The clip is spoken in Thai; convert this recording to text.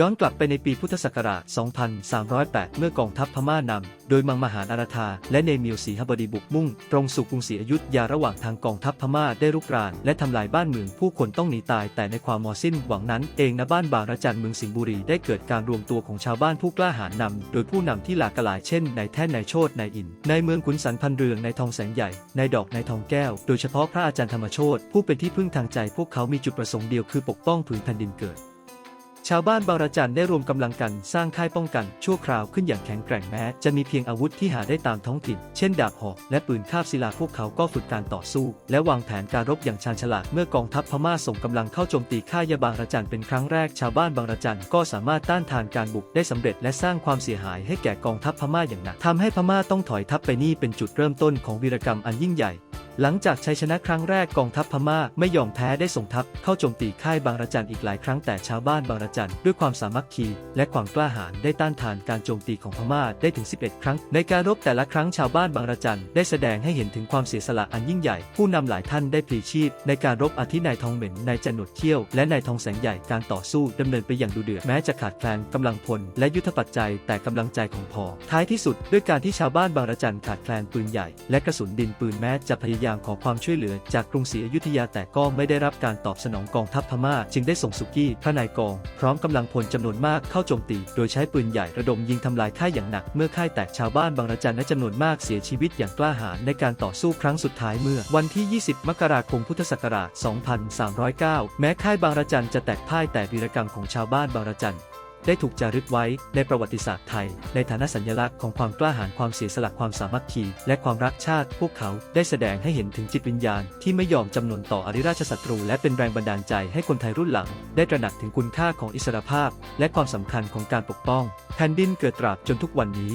ย้อนกลับไปในปีพุทธศักราช 2308 เมื่อกองทัพพม่านำ โดยมังมหานาราธา และเนมิวสีหบดีบุกมุ่ง ตรงสู่กรุงศรีอยุธยาระหว่างทางกองทัพพม่าได้รุกราน และทำลายบ้านเมืองผู้คนต้องหนีตาย แต่ในความมอสิ้นหวังนั้นเองณบ้านบางระจันเมืองสิงห์บุรีได้เกิดการรวมตัวของชาวบ้านผู้กล้าหาญนำ โดยผู้นำที่หลากหลายเช่นนายแท่นนายโชตนายอินในเมืองขุนสันพันเรืองนายทองแสงใหญ่นายดอกนายทองแก้ว โดยเฉพาะพระอาจารย์ธรรมโชตผู้เป็นที่พึ่งทางใจพวกเขามีจุดประสงค์เดียวคือปกป้องผืนแผ่นดินเกิด ชาวบ้านบางระจันได้รวมกำลังกันสร้างค่ายป้องกันชั่วคราวขึ้นอย่างแข็งแกร่งแม้ จะมีเพียงอาวุธที่หาได้ตามท้องถิ่น เช่นดาบหอกและปืนคาบศิลาพวกเขาก็ฝึกการต่อสู้ และวางแผนการรบอย่างชาญฉลาดเมื่อกองทัพพม่าส่งกำลังเข้าโจมตีค่ายาบางระจันเป็นครั้งแรกชาวบ้านบางระจันก็สามารถต้านทานการบุกได้สำเร็จและสร้างความเสียหายให้แก่กองทัพพม่าอย่างหนักทำให้พม่าต้องถอยทัพไปนี่เป็นจุดเริ่มต้นของวีรกรรมอันยิ่งใหญ่ หลังจากชัยชนะครั้งแรกกองทัพพม่าไม่ยอมแพ้ได้ส่งทัพเข้าโจมตีค่ายบางระจันอีกหลายครั้งแต่ชาวบ้านบางระจันด้วยความสามัคคีและความกล้าหาญได้ต้านทานการโจมตีของพม่าได้ถึง 11 ครั้ง ในการรบแต่ละครั้งชาวบ้านบางระจันได้แสดงให้เห็นถึงความเสียสละอันยิ่งใหญ่ ผู้นำหลายท่านได้พลีชีพ ในการรบอาทินายทองเหม็นนายจันหนวดเขี้ยวและนายทองแสงใหญ่การต่อสู้ดำเนินไปอย่างดุเดือดแม้จะขาดแคลนกำลังพลและยุทธปัจจัยแต่กำลังใจของพอท้ายที่สุด ด้วยการที่ชาวบ้านบางระจันขาดแคลนปืนใหญ่ และกระสุนดินปืนแม้จะพยายามขอความช่วยเหลือจากกรุงศรีอยุธยาแต่ก็ไม่ได้รับการตอบสนองกองทัพพม่า จึงได้ส่งสุกี้พระนายกอง พร้อมกำลังพลจำนวนมากเข้าโจมตี โดยใช้ปืนใหญ่ระดมยิงทำลายค่ายอย่างหนัก เมื่อค่ายแตกชาวบ้านบางระจันและจำนวนมากเสียชีวิตอย่างกล้าหาญในการต่อสู้ครั้งสุดท้ายเมื่อ วันที่ 20 มกราคมพุทธศักราช 2309 แม้ค่ายบางระจันจะแตกพ่ายแต่วีรกรรมของชาวบ้านบางระจัน ได้ถูกจารึกไว้ในประวัติศาสตร์ไทย ในฐานะสัญลักษณ์ของความกล้าหาญความเสียสละความสามัคคี และความรักชาติ พวกเขาได้แสดงให้เห็นถึงจิตวิญญาณ ที่ไม่ยอมจำนนต่ออริราชศัตรู และเป็นแรงบันดาลใจให้คนไทยรุ่นหลัง ได้ตระหนักถึงคุณค่าของอิสรภาพ และความสำคัญของการปกป้องแผ่นดินเกิดตราบจนทุกวันนี้